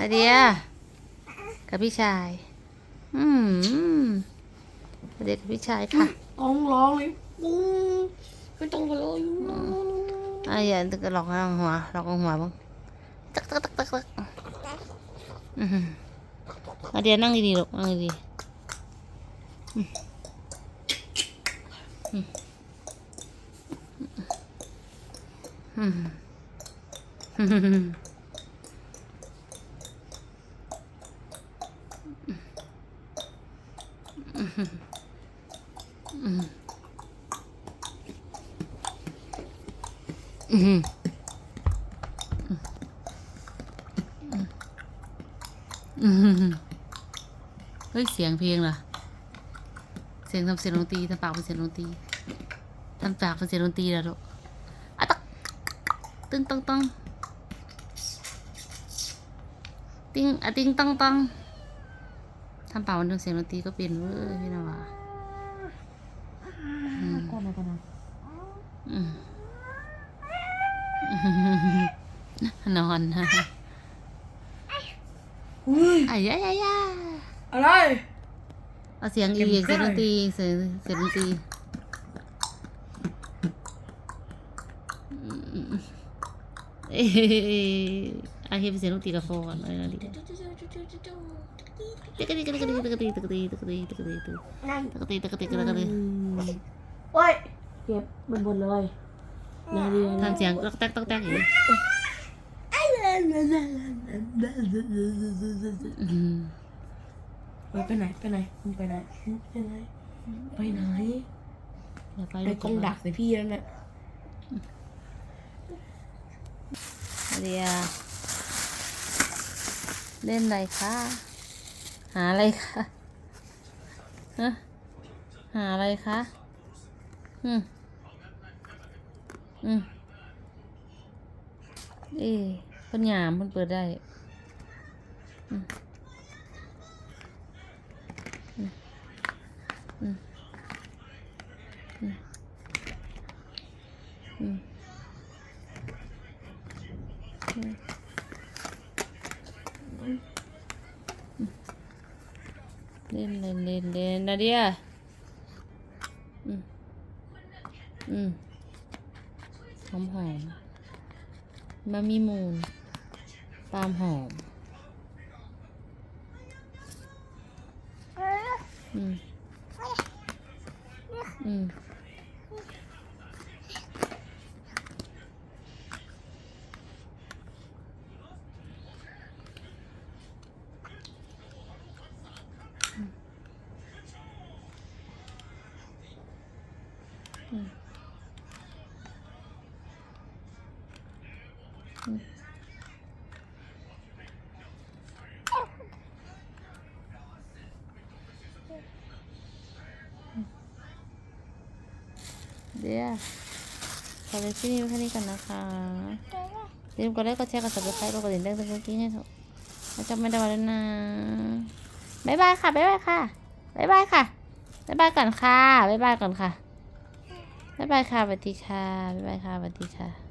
นาเดีย กับพี่ชาย อืมนาเดียกับพี่ชายค่ะต้องร้องเลยปุ้งไม่ต้องไปเลยอะอย่าตึกหลอกลองหัวหลอกลองหัวบ้างตักตักตักตักตักอืมนาเดียนั่งดีๆลูกนั่งดีๆอืมอืมอืมอืม อืมอืม เฮ้ย เสียงเพลงเหรอ เสียงทำเสียงดนตรีทำปากเป็นเสียงดนตรีทำปากเป็นเสียงดนตรีแล้วลูกอะตักตึ้งตังตังติ้งอะติ้งตังตัง ทำปากมันเป็นเสียงดนตรีก็เป็นเว้ยพี่นาวาอืมก่อนนะก่อนนะอืมนอนนะอุ้ยอ้ายยายยาอะไรเอาเสียงอีกเก็บเสียงดนได้ตรีเสียงเสียงดนตรีเอ้ย อาเห็นเสียงดนตรีกับโฟนอะไรนะดิตะกะตีตะกะตีตะกะตีตะกะตีตะกะตีตะกะตีตะกะตีนั่นตะกะตีตะกะตีตะกะตีโอ้ยเก็บมันบนเลยนาเดียทำเสียงต๊อกแต๊กต๊อกแต๊กอย่างนี้อืมไปไปไหนไปไหนมึงไปไหนมึงไปไหนไปไหนอย่าไปไอ้ลูกกล้องดักใส่พี่แล้วเนี่ยเรีย เล่นอะไรคะหาอะไรคะฮะหาอะไรคะอืมอืมเอ๊ะเพิ่นหยามเพิ่นเปิดได้อืมอืมอืมอืมอืม เล่นเล่นเล่นเล่นนาเดียอืมอืมหอมหอมมามีมูนปาล์มหอมอืมอืม เดี๋ยวขอเลยที่นี่แค่นี้กันนะคะอย่าลืมกดไลค์กดแชร์กด subscribe กดกระดิ่งแจ้งเตือนกิ๊งให้ถูกแล้วจำไม่ได้วันแล้วนะบ๊ายบายค่ะบ๊ายบายค่ะบ๊ายบายค่ะบ๊ายบายก่อนค่ะบ๊ายบายก่อนค่ะ บ๊ายบายค่ะสวัสดีค่ะบ๊ายบายค่ะสวัสดีค่ะ